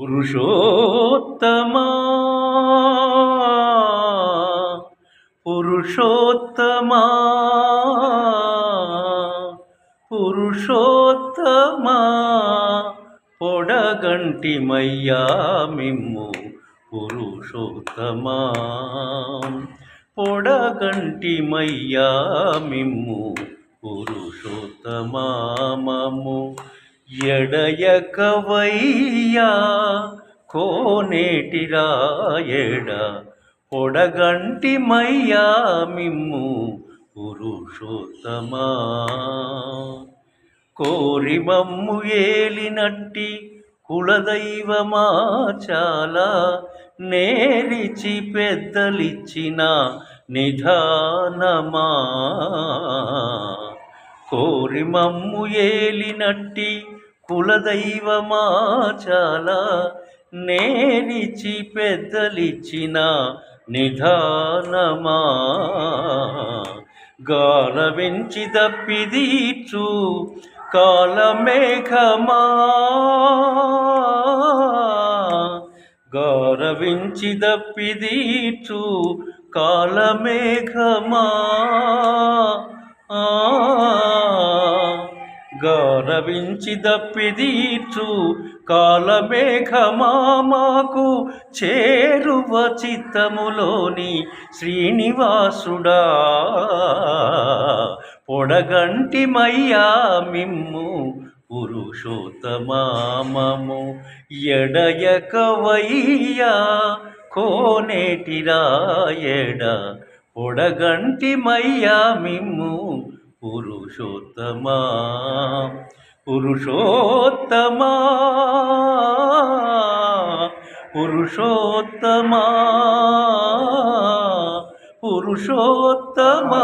పురుషోత్తమా? పురుషోత్తమా? పురుషోత్తమా? పొడగంటి మయ్యా మిమ్ము పురుషోత్తమా? పొడగంటి మయ్యా మిమ్ము పురుషోత్తమా? మము ఎడయకవయ్యా కోనేటి రాయడ పొడగంటి మయ్యా మిమ్ము పురుషోత్తమా. కోరి మమ్ము ఏలినట్టి కులదైవమా చాలా నేరిచి పెద్దలిచ్చిన నిధానమా. కోరి మమ్ము ఏలినట్టి కులదైవమా చాలా నేరిచి పెద్దలిచ్చిన నిధానమా. గాలవించి దప్పిదీచు కాలమేఘమా. గౌరవించి దప్పిదీచు కాలమేఘమా. గారవించి దప్పిదీర్చు కాలమేఘమామాకు చేరువ చిత్తములోని శ్రీనివాసుడా. పొడగంటి మయ్యా మిమ్ము పురుషోత్తమామము ఎడయక వయ్యా కోనేటిరాయడ పొడగంటి మయ్యా మిమ్ము పురుషోత్తమా పురుషోత్తమా పురుషోత్తమా పురుషోత్తమా